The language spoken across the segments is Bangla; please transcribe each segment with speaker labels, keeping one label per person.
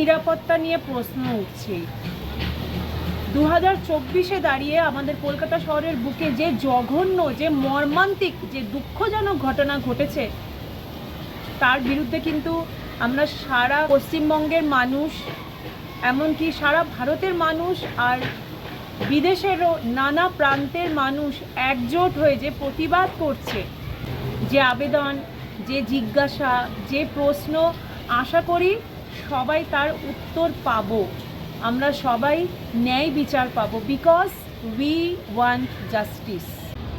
Speaker 1: নিরাপত্তা নিয়ে প্রশ্ন উঠছে। দু হাজার চব্বিশে দাঁড়িয়ে আমাদের কলকাতা শহরের বুকে যে জঘন্য, যে মর্মান্তিক, যে দুঃখজনক ঘটনা ঘটেছে, তার বিরুদ্ধে কিন্তু আমরা সারা পশ্চিমবঙ্গের মানুষ, এমনকি সারা ভারতের মানুষ আর বিদেশেরও নানা প্রান্তের মানুষ একজোট হয়ে যে প্রতিবাদ করছে, যে আবেদন, যে জিজ্ঞাসা, যে প্রশ্ন, আশা করি সবাই তার উত্তর পাবো। আমরা সবাই ন্যায় বিচার পাবো বিকজ উই ওয়ান্ট জাস্টিস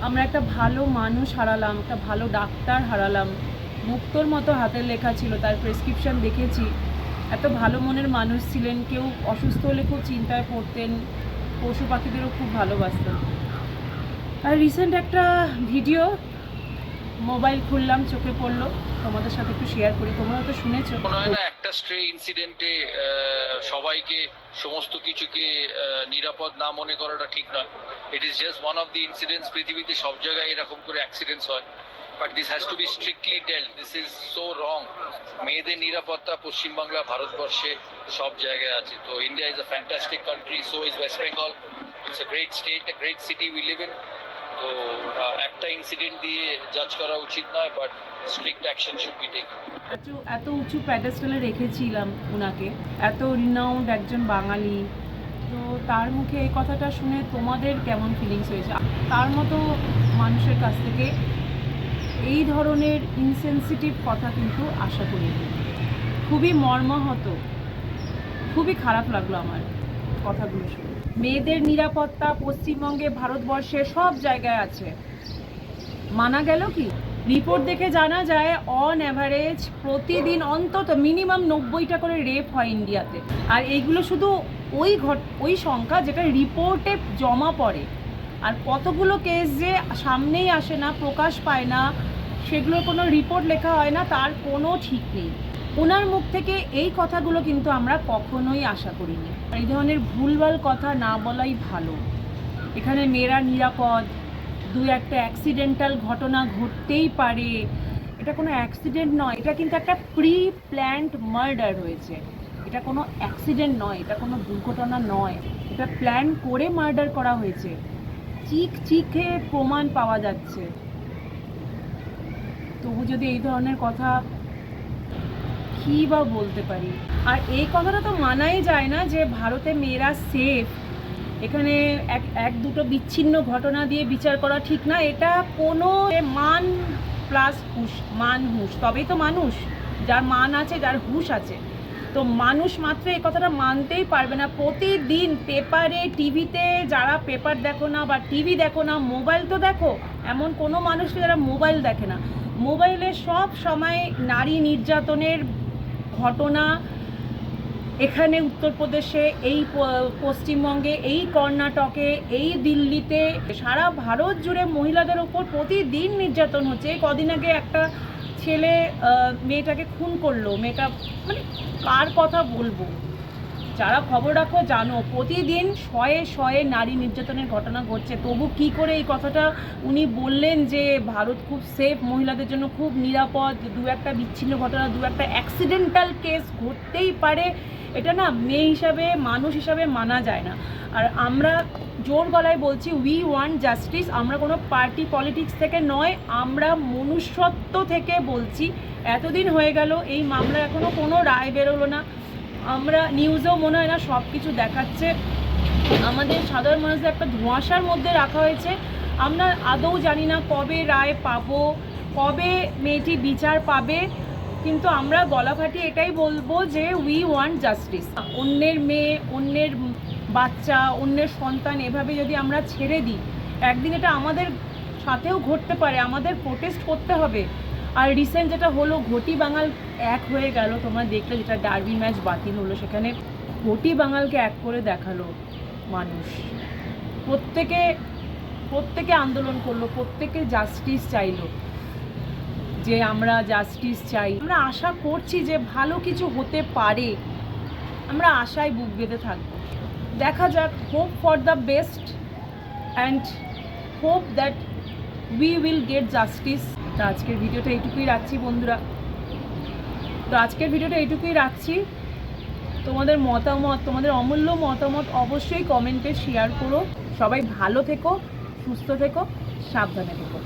Speaker 1: আমরা একটা ভালো মানুষ হারালাম, একটা ভালো ডাক্তার হারালাম। মুক্তর মতো হাতের লেখা ছিল, তার প্রেসক্রিপশন দেখেছি। এত ভালো মনের মানুষ ছিলেন, কেউ অসুস্থ হলে খুব চিন্তায় পড়তেন, পশু পাখিদেরও খুব ভালোবাসতেন। আর রিসেন্ট একটা ভিডিও মোবাইল খুললাম, চোখে পড়ল। তোমাদের সাথে একটু শেয়ার করি তোমরা তো শুনেছো।
Speaker 2: একটা ইনসিডেন্টে সবাইকে, সমস্ত কিছুকে নিরাপদ না মনে করাটা ঠিক নয়। It is just one of the incidents পৃথিবীতে সব জায়গায় এরকম করে অ্যাক্সিডেন্টস হয়। But this has to be strictly dealt this is so wrong মেয়েদের নিরাপত্তা পশ্চিমবাংলা, ভারতবর্ষে সব জায়গায় আছে। তো India is a fantastic country so is West Bengal it's a great state a great city we live in তো একটা ইনসিডেন্ট দিয়ে জাজ করা উচিত নয় but strict action should be
Speaker 1: এত এত উঁচু প্যাডেস্টালে রেখেছিলাম ওনাকে এত রিনাউন্ড একজন বাঙালি। তো তার মুখে এই কথাটা শুনে তোমাদের কেমন ফিলিংস হয়েছে? তার মতো মানুষের কাছ থেকে এই ধরনের ইনসেনসিটিভ কথা কিন্তু আশা করিনি। খুবই মর্মাহত, খুবই খারাপ লাগল আমার। কথাগুলো শুনে। মেয়েদের নিরাপত্তা পশ্চিমবঙ্গে ভারতবর্ষে সব জায়গায় আছে। মানা গেল কি? রিপোর্ট দেখে জানা যায় অন অ্যাভারেজ প্রতিদিন অন্তত মিনিমাম নব্বইটা করে রেপ হয় ইন্ডিয়াতে। আর এইগুলো শুধু ওই ঘট, ওই সংখ্যা যেটা রিপোর্টে জমা পড়ে। আর কতগুলো কেস যে সামনেই আসে না, প্রকাশ পায় না, সেগুলোর কোনো রিপোর্ট লেখা হয় না, তার কোনো ঠিক নেই। ওনার মুখ থেকে এই কথাগুলো কিন্তু আমরা কখনোই আশা করিনি। এই ধরনের ভুলভাল কথা না বলাই ভালো। এখানে মেয়েরা নিরাপদ দু একটা অ্যাক্সিডেন্টাল ঘটনা ঘটতেই পারে। এটা কোনো অ্যাক্সিডেন্ট নয়, এটা কিন্তু একটা প্রি প্ল্যান্ড মার্ডার হয়েছে। এটা কোনো অ্যাক্সিডেন্ট নয়, এটা কোনো দুর্ঘটনা নয়। এটা প্ল্যান করে মার্ডার করা হয়েছে। চিক চিকে প্রমাণ পাওয়া যাচ্ছে। তবু যদি এই ধরনের কথা কী বা বলতে পারি? আর এই কথাটা তো মানাই যায় না যে ভারতে মেয়েরা সেফ এখানে এক এক দুটো বিচ্ছিন্ন ঘটনা দিয়ে বিচার করা ঠিক না। এটা কোনো মান প্লাস হুশ, মান হুশ। তবেই তো মানুষ। যার মান আছে, যার হুশ আছে। তো মানুষ মাত্র এই কথাটা মানতেই পারবে না। প্রতিদিন পেপারে, টিভিতে যারা পেপার দেখো না বা টিভি দেখো না, মোবাইল তো দেখো, এমন কোনো মানুষ নেই যারা মোবাইল দেখে না। মোবাইলে সব সময় নারী নির্যাতনের ঘটনা এখানে উত্তরপ্রদেশে, এই পশ্চিমবঙ্গে, এই কর্ণাটকে, এই দিল্লিতে, সারা ভারত জুড়ে মহিলাদের ওপর প্রতিদিন নির্যাতন হচ্ছে। এই কদিন আগে একটা ছেলে মেয়েটাকে খুন করল। মেয়েটা মানে কার কথা বলব? যারা খবর রাখো, জানো, প্রতিদিন শয়ে শয়ে নারী নির্যাতনের ঘটনা ঘটছে। তবু কি করে এই কথাটা উনি বললেন যে, ভারত খুব সেফ মহিলাদের জন্য খুব নিরাপদ, দু একটা বিচ্ছিন্ন ঘটনা, দু একটা অ্যাক্সিডেন্টাল কেস ঘটতেই পারে, এটা না মেয়ে হিসাবে, মানুষ হিসাবে মানা যায় না। আর আমরা জোর গলায় বলছি উই ওয়ান্ট জাস্টিস আমরা কোনো পার্টি পলিটিক্স থেকে নয়, আমরা মনুষ্যত্ব থেকে বলছি। এতদিন হয়ে গেল, এই মামলা এখনও কোনো রায় বেরোলো না। আমরা নিউজেও মনে হয় না সব কিছু দেখাচ্ছে। আমাদের সাধারণ মানুষদের একটা ধোঁয়াশার মধ্যে রাখা হয়েছে। আমরা আদৌ জানি না কবে রায় পাবো, কবে মেয়েটি বিচার পাবে, কিন্তু আমরা গলা ফাটিয়ে এটাই বলব যে উই ওয়ান্ট জাস্টিস অন্যের মেয়ে, অন্যের বাচ্চা, অন্যের সন্তান, এভাবে যদি আমরা ছেড়ে দিই, একদিন এটা আমাদের সাথেও ঘটতে পারে, আমাদের প্রোটেস্ট করতে হবে। আর রিসেন্ট যেটা হলো, ঘটি বাঙাল এক হয়ে গেল, তোমরা দেখলে যেটা ডার্বি ম্যাচ বাতিল হলো, সেখানে ঘটি বাঙালকে এক করে দেখাল মানুষ। প্রত্যেকে প্রত্যেকে আন্দোলন করল, প্রত্যেকে জাস্টিস চাইলো, যে আমরা জাস্টিস চাই। আমরা আশা করছি যে ভালো কিছু হতে পারে। আমরা আশায় বুক বেঁধে থাকব। দেখা যাক hope for the best and hope that we will get justice তো আজকের ভিডিওটা এইটুকুই রাখছি, বন্ধুরা। তো আজকের ভিডিওটা এইটুকুই রাখছি। তোমাদের মতামত, তোমাদের অমূল্য মতামত অবশ্যই কমেন্টে শেয়ার করো। সবাই ভালো থেকো, সুস্থ থেকো, সাবধানে থেকো।